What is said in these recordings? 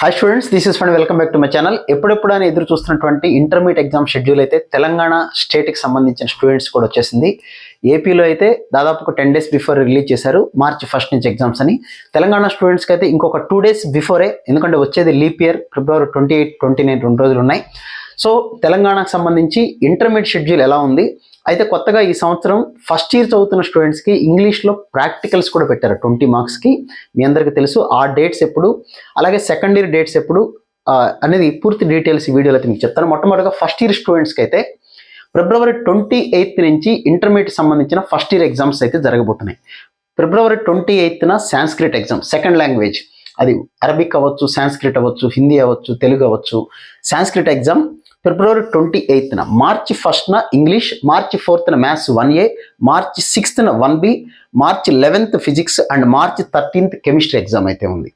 Hi students this is fund welcome back to my channel ఎప్పుడెప్పుడు అని ఎదురు చూస్తున్నటువంటి ఇంటర్మీడియట్ ఎగ్జామ్ షెడ్యూల్ అయితే తెలంగాణ స్టేట్కి సంబంధించిన స్టూడెంట్స్ కూడా వచ్చేసింది. ఏపీలో అయితే దాదాపు ఒక టెన్ డేస్ బిఫోర్ రిలీజ్ చేశారు. మార్చి ఫస్ట్ నుంచి ఎగ్జామ్స్ అని. తెలంగాణ స్టూడెంట్స్కి అయితే ఇంకొక టూ డేస్ బిఫోరే ఎందుకంటే వచ్చేది leap year February twenty eight twenty nine రెండు రోజులు ఉన్నాయి. సో తెలంగాణకు సంబంధించి ఇంటర్మీడియట్ షెడ్యూల్ ఎలా ఉంది? అయితే కొత్తగా ఈ సంవత్సరం ఫస్ట్ ఇయర్ చదువుతున్న స్టూడెంట్స్కి ఇంగ్లీష్లో ప్రాక్టికల్స్ కూడా పెట్టారు ట్వంటీ మార్క్స్కి మీ అందరికీ తెలుసు ఆ డేట్స్ ఎప్పుడు అలాగే సెకండ్ ఇయర్ డేట్స్ ఎప్పుడు అనేది పూర్తి డీటెయిల్స్ ఈ వీడియోలో అయితే మీకు చెప్తాను. మొట్టమొదటిగా ఫస్ట్ ఇయర్ స్టూడెంట్స్కి అయితే ఫిబ్రవరి ట్వంటీ ఎయిత్ నుంచి ఇంటర్మీడియట్ సంబంధించిన ఫస్ట్ ఇయర్ ఎగ్జామ్స్ అయితే జరగబోతున్నాయి. ఫిబ్రవరి ట్వంటీ ఎయిత్న సాంస్క్రిట్ ఎగ్జామ్ సెకండ్ లాంగ్వేజ్ అది అరబిక్ అవ్వచ్చు సాంస్క్రిట్ అవ్వచ్చు హిందీ అవ్వచ్చు తెలుగు అవ్వచ్చు. సాంస్క్రిట్ ఎగ్జామ్ ఫిబ్రవరి ట్వంటీ ఎయిత్న. మార్చి ఫస్ట్న ఇంగ్లీష్ మార్చి ఫోర్త్న maths one A March సిక్స్త్న one B March eleventh physics and March thirteenth chemistry exam అయితే ఉంది.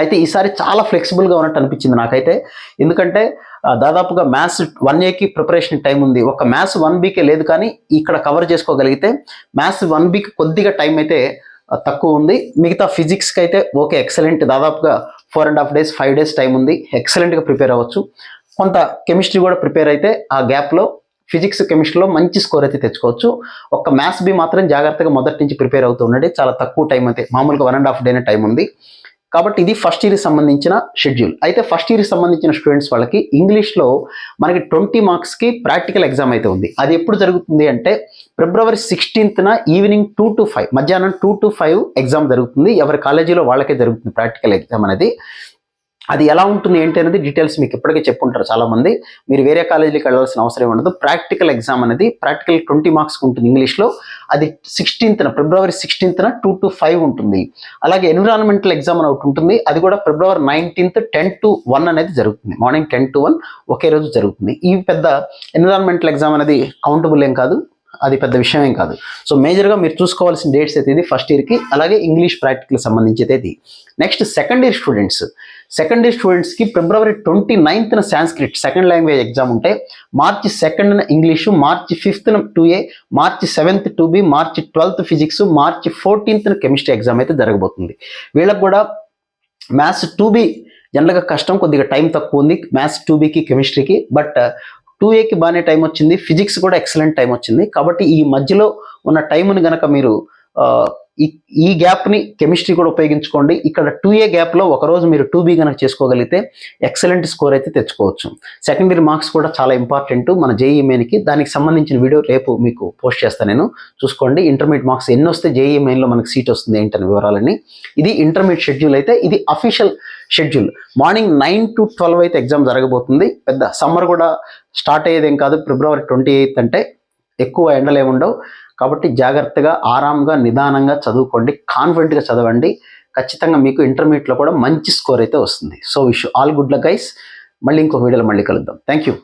అయితే ఈసారి చాలా ఫ్లెక్సిబుల్గా ఉన్నట్టు అనిపించింది నాకైతే. ఎందుకంటే దాదాపుగా మ్యాథ్స్ వన్ ఏకి ప్రిపరేషన్ టైం ఉంది. ఒక మ్యాథ్స్ వన్ బీకే లేదు కానీ ఇక్కడ కవర్ చేసుకోగలిగితే మ్యాథ్స్ వన్ బీకి కొద్దిగా టైం అయితే తక్కువ ఉంది. మిగతా ఫిజిక్స్కి అయితే ఓకే ఎక్సలెంట్. దాదాపుగా four and half days five days time ఉంది. ఎక్సలెంట్గా ప్రిపేర్ అవ్వచ్చు. కొంత కెమిస్ట్రీ కూడా ప్రిపేర్ అయితే ఆ గ్యాప్లో ఫిజిక్స్ కెమిస్ట్రీలో మంచి స్కోర్ అయితే తెచ్చుకోవచ్చు. ఒక్క మ్యాథ్స్ బి మాత్రం జాగ్రత్తగా మొదటి నుంచి ప్రిపేర్ అవుతూ ఉండండి. చాలా తక్కువ టైం అయితే మామూలుగా వన్ అండ్ హాఫ్ డేనే టైం ఉంది. కాబట్టి ఇది ఫస్ట్ ఇయర్కి సంబంధించిన షెడ్యూల్ అయితే ఫస్ట్ ఇయర్కి సంబంధించిన స్టూడెంట్స్ వాళ్ళకి ఇంగ్లీష్లో మనకి ట్వంటీ మార్క్స్కి ప్రాక్టికల్ ఎగ్జామ్ అయితే ఉంది. అది ఎప్పుడు జరుగుతుంది అంటే ఫిబ్రవరి సిక్స్టీన్త్న ఈవినింగ్ టూ టు ఫైవ్ మధ్యాహ్నం టూ టు ఫైవ్ ఎగ్జామ్ జరుగుతుంది. ఎవరి కాలేజీలో వాళ్ళకే జరుగుతుంది ప్రాక్టికల్ ఎగ్జామ్ అనేది. అది ఎలా ఉంటుంది ఏంటి అనేది డీటెయిల్స్ మీకు ఇప్పటికే చెప్పుంటారు చాలామంది. మీరు వేరే కాలేజీకి వెళ్ళాల్సిన అవసరం ఉండదు. ప్రాక్టికల్ ఎగ్జామ్ అనేది ప్రాక్టికల్ ట్వంటీ మార్క్స్ ఉంటుంది ఇంగ్లీష్లో అది సిక్స్టీన్త్న ఫిబ్రవరి సిక్స్టీన్త్న టూ టు ఫైవ్ ఉంటుంది. అలాగే ఎన్విరాన్మెంటల్ ఎగ్జామ్ అని ఒకటి ఉంటుంది. అది కూడా February nineteenth ten to one అనేది జరుగుతుంది. మార్నింగ్ టెన్ టు వన్ ఒకే రోజు జరుగుతుంది. ఈ పెద్ద ఎన్విరాన్మెంటల్ ఎగ్జామ్ అనేది కౌంటబుల్ ఏం కాదు. అది పెద్ద విషయం ఏం కాదు. సో మేజర్గా మీరు చూసుకోవాల్సిన డేట్స్ అయితే ఇది ఫస్ట్ ఇయర్కి అలాగే ఇంగ్లీష్ ప్రాక్టికల్ సంబంధించి అయితే ఇది. Next second year students second year స్టూడెంట్స్కి ఫిబ్రవరి ట్వంటీ నైన్త్న సాంస్క్రిట్ సెకండ్ లాంగ్వేజ్ ఎగ్జామ్ ఉంటే మార్చి సెకండ్న ఇంగ్లీషు మార్చి ఫిఫ్త్న two A March seventh two B March twelfth physics మార్చి ఫోర్టీన్త్న కెమిస్ట్రీ ఎగ్జామ్ అయితే జరగబోతుంది. వీళ్ళకి కూడా మ్యాథ్స్ టూ బి జనరల్గా కష్టం కొద్దిగా టైం తక్కువ ఉంది. మ్యాథ్స్ టూ బీకి కెమిస్ట్రీకి బట్ టూ ఏకి బాగానే టైం వచ్చింది. ఫిజిక్స్ కూడా ఎక్సలెంట్ టైం వచ్చింది. కాబట్టి ఈ మధ్యలో ఉన్న టైంని గనక మీరు ఈ ఈ గ్యాప్ని కెమిస్ట్రీ కూడా ఉపయోగించుకోండి. ఇక్కడ టూ ఏ గ్యాప్లో ఒకరోజు మీరు టూ బీ కనుక చేసుకోగలిగితే ఎక్సలెంట్ స్కోర్ అయితే తెచ్చుకోవచ్చు. సెకండరీ మార్క్స్ కూడా చాలా ఇంపార్టెంట్ మన జేఈ మెయిన్కి దానికి సంబంధించిన వీడియో రేపు మీకు పోస్ట్ చేస్తాను నేను. చూసుకోండి. ఇంటర్మీడియట్ మార్క్స్ ఎన్ని వస్తే జేఈ మెయిన్లో మనకి సీట్ వస్తుంది ఏంటనే వివరాలన్నీ. ఇది ఇంటర్మీడియట్ షెడ్యూల్ అయితే ఇది official schedule. Morning nine to twelve అయితే ఎగ్జామ్ జరగబోతుంది. పెద్ద సమ్మర్ కూడా స్టార్ట్ అయ్యేదేం కాదు. ఫిబ్రవరి ట్వంటీ ఎయిత్ అంటే ఎక్కువ ఎండలు ఏమి ఉండవు. కాబట్టి జాగ్రత్తగా ఆరాంగా నిదానంగా చదువుకోండి. కాన్ఫిడెంట్గా చదవండి. ఖచ్చితంగా మీకు ఇంటర్మీడియట్లో కూడా మంచి స్కోర్ అయితే వస్తుంది. So wish all good luck guys మళ్ళీ ఇంకో వీడియోలో మళ్ళీ కలుద్దాం. Thank you